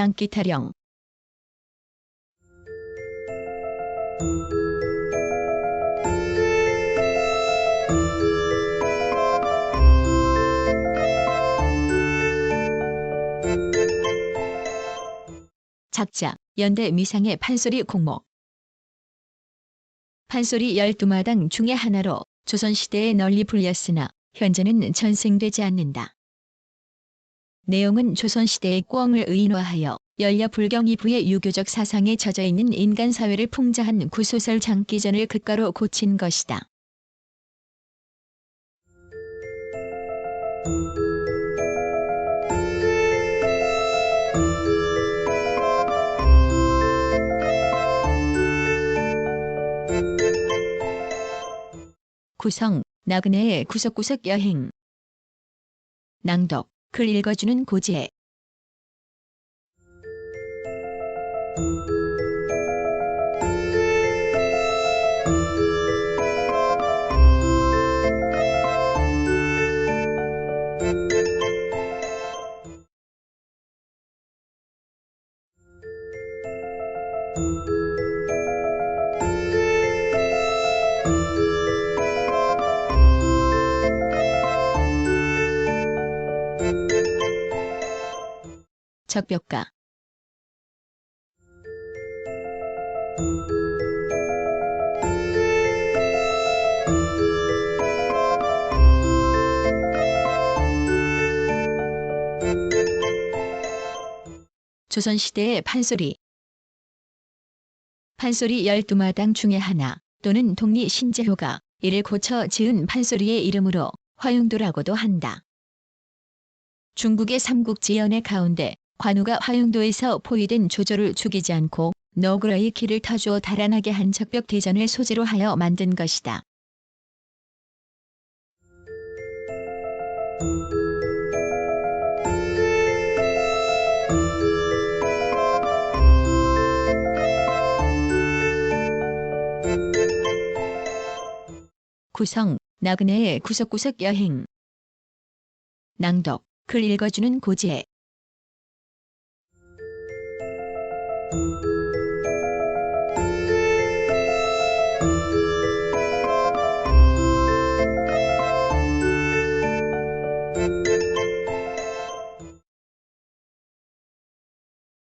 장기 타령 작자 연대 미상의 판소리 공목 판소리 12마당 중의 하나로 조선시대에 널리 불렸으나 현재는 전생되지 않는다. 내용은 조선시대의 꿩을 의인화하여 연려 불경 이후의 유교적 사상에 젖어 있는 인간 사회를 풍자한 구소설 장기전을 극가로 고친 것이다. 구성 나그네의 구석구석 여행 낭독 글 읽어주는 고지혜 적벽가 조선시대의 판소리 판소리 12마당 중의 하나 또는 독리 신재호가 이를 고쳐 지은 판소리의 이름으로 화용도라고도 한다. 중국의 삼국지 연의 가운데 관우가 화용도에서 포위된 조조를 죽이지 않고 너그러이 길을 터주어 달아나게 한 적벽 대전을 소재로 하여 만든 것이다. 구성 나그네의 구석구석 여행 낭독 글 읽어주는 고지혜